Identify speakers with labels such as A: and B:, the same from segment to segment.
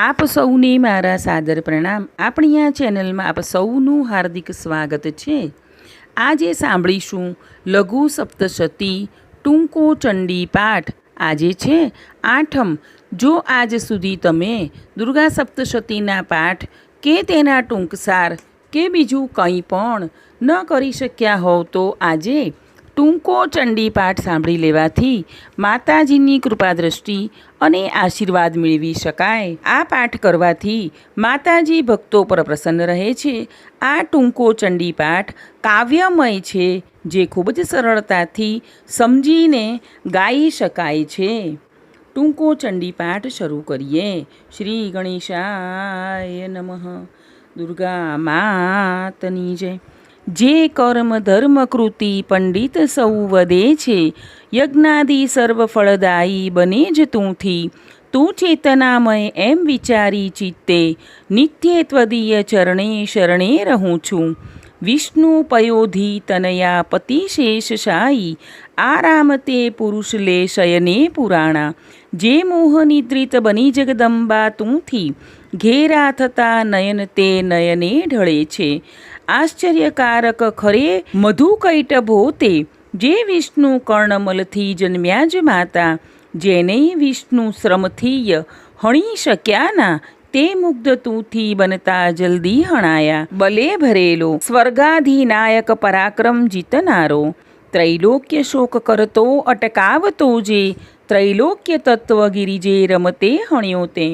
A: આપ સૌને મારા સાદર પ્રણામ. આપણી આ ચેનલમાં આપ સૌનું હાર્દિક સ્વાગત છે. આજે સાંભળીશું લઘુ સપ્તશતી, ટૂંકો ચંડી પાઠ. આજે છે આઠમ. જો આજ સુધી તમે દુર્ગા સપ્તશતીના પાઠ કે તેના ટૂંકસાર કે બીજું કંઈ પણ ન કરી શક્યા હોવ તો આજે ટૂંકો ચંડી પાઠ સાંભળી લેવાથી માતાજીની કૃપા દ્રષ્ટિ અને આશીર્વાદ મેળવી શકાય. આ પાઠ કરવાથી માતાજી ભક્તો પર પ્રસન્ન રહે છે. આ ટૂંકો ચંડી પાઠ કાવ્યમય છે, જે ખૂબ જ સરળતાથી સમજીને ગાઈ શકાય છે. ટૂંકો ચંડી પાઠ શરૂ કરીએ. શ્રી ગણેશાય નમઃ. દુર્ગા માતની જય. જે કર્મ ધર્મ કૃતિ પંડિત સૌ વધે છે, યજ્ઞાદિ સર્વફળદાયી બને જ તુંથી. તું ચેતનામય એમ વિચારી ચિત્તે, નિત્ય ત્વદીય ચરણે શરણે રહું છું. વિષ્ણુ પયોધી તનયા પતિ શેષ શાહી આરામ તે પુરુષ લે શયને પુરાણા. જે મોહનિદ્રિત બની જગદંબા તુંથી, ઘેરા થતા નયન તે નયને ઢળે છે. આશ્ચર્યકારક ખરે મધુ કૈટભો તે જે વિષ્ણુ કર્ણમલથી જન્મ્યા જ માતા, જેને વિષ્ણુ શ્રમથી હણી શક્યા ના, તે મુગ્ધ તુંથી બનતા જલ્દી હણાયા. બલે ભરેલો સ્વર્ગાધિનાયક પરાક્રમ જીતનારો. ત્રૈલોક્ય શોક કરતો અટકાવતો જે ત્રૈલોક્ય તત્વ ગિરિજે રમતે હણ્યો તે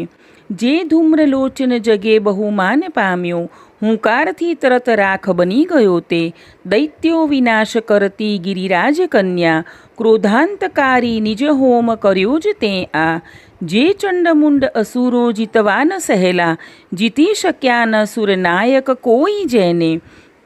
A: જે ધૂમ્રલોચન જગે બહુમાન પામ્યો હુંકારથી તરત રાખ બની ગયો તે દૈત્યો વિનાશ કરતી ગિરિરાજ કન્યા ક્રોધાંતકારી નિજ હોમ કર્યો જ તે આ જે ચંડમુંડ અસુરો જીતવાન સહેલા જીતી શક્યા ન સુરનાયક કોઈ જેને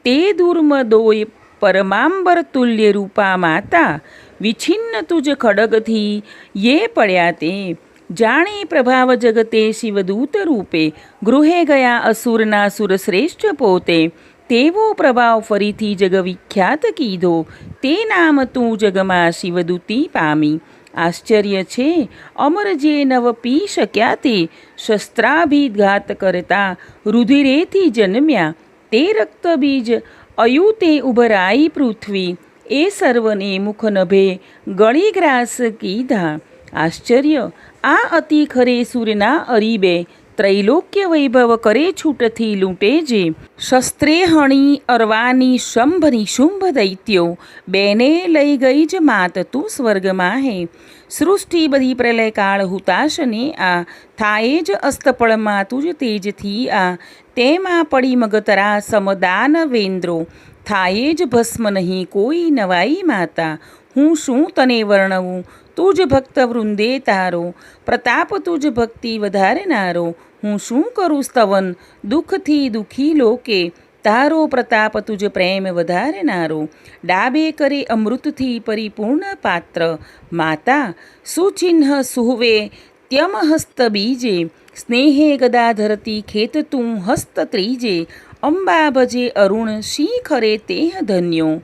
A: તે દુર્મદોય પરમાંબર તુલ્ય રૂપા માતા વિછિન્ન તુજ ખડગથી યે પડ્યા તે. જાણે પ્રભાવ જગતે શિવદૂત રૂપે, ગૃહે ગયા અસુરના સુરશ્રેષ્ઠ પોતે. તેવો પ્રભાવ ફરીથી જગવિખ્યાત કીધો. તે નામ તું જગમાં શિવદૂતી પામી. આશ્ચર્ય છે, અમર જે નવ પી શક્યા તે. શસ્ત્રાભિઘાત કરતા રુધિરેથી જન્મ્યા. તે રક્તબીજ અયુતે ઉભરાઈ પૃથ્વી. એ સર્વને મુખ નભે ગળી ગ્રાસ કીધા. આશ્ચર્ય, આ અતિ ખરે સૂર્યના અરીબે ત્રૈલોક્ય વૈભવ કરે છૂટથી લૂંટે જે. શસ્ત્રે હણી અરવાની શંભની શુંભ દૈત્યો, બેને લઈ ગઈ જ માત તું સ્વર્ગમાં હે સૃષ્ટિ બધી પ્રલય કાળ હુતાશને આ, થાય જ અસ્તપળમાં તું જ તેજથી આ. તેમાં પડી મગતરા સમદાન વેન્દ્રો. થાય જ ભસ્મ નહીં કોઈ નવાઈ માતા. હું શું તને વર્ણવું? તુજ ભક્ત વૃંદે તારો. પ્રતાપ તુજ ભક્તિ વધારનારો હું શું કરું સ્તવન? દુઃખથી દુઃખી લોકે. તારો પ્રતાપ તુજ પ્રેમ વધારનારો ડાબે કરે અમૃતથી પરિપૂર્ણ પાત્ર. માતા, સુચિહ્ન સુહવે, ત્યમ હસ્ત બીજે. સ્નેહે ગદા ધરતી ખેત તું હસ્ત ત્રીજે, અંબા ભજે અરુણ સિંહ ખરે તેહ ધન્યો.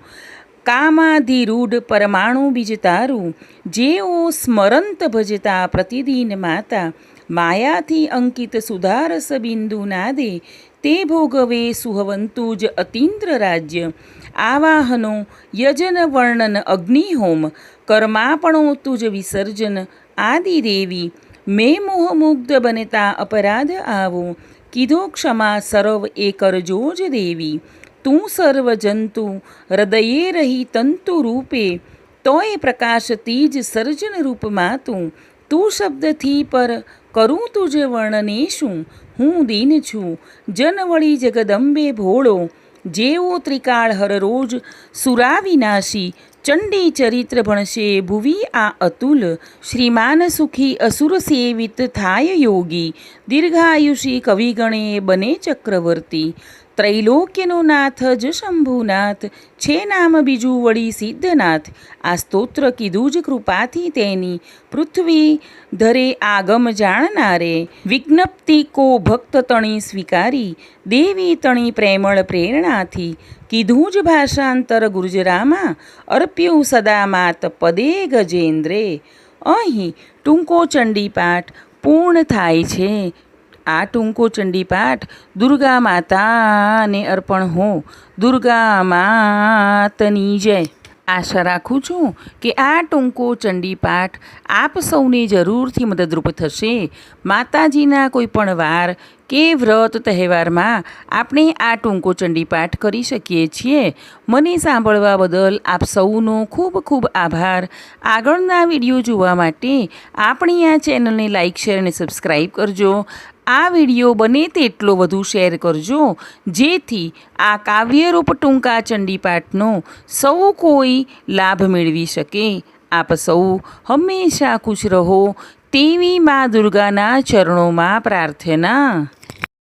A: કામાધિરૂઢ પરમાણુ બીજ તારું, જેઓ સ્મરંત ભજતા પ્રતિદિન માતા. માયાથી અંકિત સુધારસ બિંદુ નાદે, તે ભોગવે સુહવંતુ જ અતિન્દ્ર રાજ્ય. આવાહનો યજન વર્ણન અગ્નિહોમ કર્માપણો તુજ વિસર્જન આદિ દેવી. મેં મોહમુગ્ધ બનતા અપરાધ આવો. કીધો ક્ષમા સર્વ એ કરજો જ દેવી. તું સર્વ જંતુ હૃદયે રહી તંતુ રૂપે. તોય પ્રકાશતી જ સર્જન રૂપમાં તું. તું શબ્દથી પર કરું તુજ વર્ણને શું હું દીન છું. જનવળી જગદંબે ભોળો. જેવો ત્રિકાળ હરરોજ સુરા સુરાવિનાશી, ચંડી ચરિત્ર ભણશે ભુવી આ અતુલ, શ્રીમાન સુખી અસુર સેવિત થાય યોગી, દીર્ઘાયુષી કવિગણે બને ચક્રવર્તી. ત્રૈલોક્યનો નાથ જ શંભુનાથ છે નામ બીજું વળી સિદ્ધનાથ આ સ્તોત્ર કીધું જ કૃપાથી તેની પૃથ્વી ધરે આગમ જાણનારે વિજ્ઞપ્તિ કો ભક્ત તણી સ્વીકારી દેવી તણી પ્રેમળ પ્રેરણાથી કીધું જ ભાષાંતર ગુર્જરામાં અર્પ્યું સદા માત પદે ગજેન્દ્રે અહીં ટૂંકો ચંડી પાઠ પૂર્ણ થાય છે આ ટૂંકો ચંડી પાઠ, દુર્ગા માતાને અર્પણ હો, દુર્ગા માતની જય. આશા રાખું છું કે આ ટૂંકો ચંડી પાઠ આપ સૌને જરૂરથી મદદરૂપ થશે. માતાજીના કોઈ પણ વાર કે વ્રત તહેવારમાં આપણે આ ટૂંકો ચંડી પાઠ કરી શકીએ છીએ. મને સાંભળવા બદલ આપ સૌનો ખૂબ ખૂબ આભાર. આગળના વીડિયો જોવા માટે આપણી આ ચેનલને લાઇક શેર અને સબસ્ક્રાઈબ કરજો. આ વીડિયો બને તેટલો વધુ શેર કરજો. જેથી આ કાવ્યરૂપ ટૂંકા ચંડીપાઠનો સૌ કોઈ લાભ મેળવી શકે. આપ સૌ હંમેશા ખુશ રહો. તેવી મા દુર્ગાના ચરણોમાં પ્રાર્થના.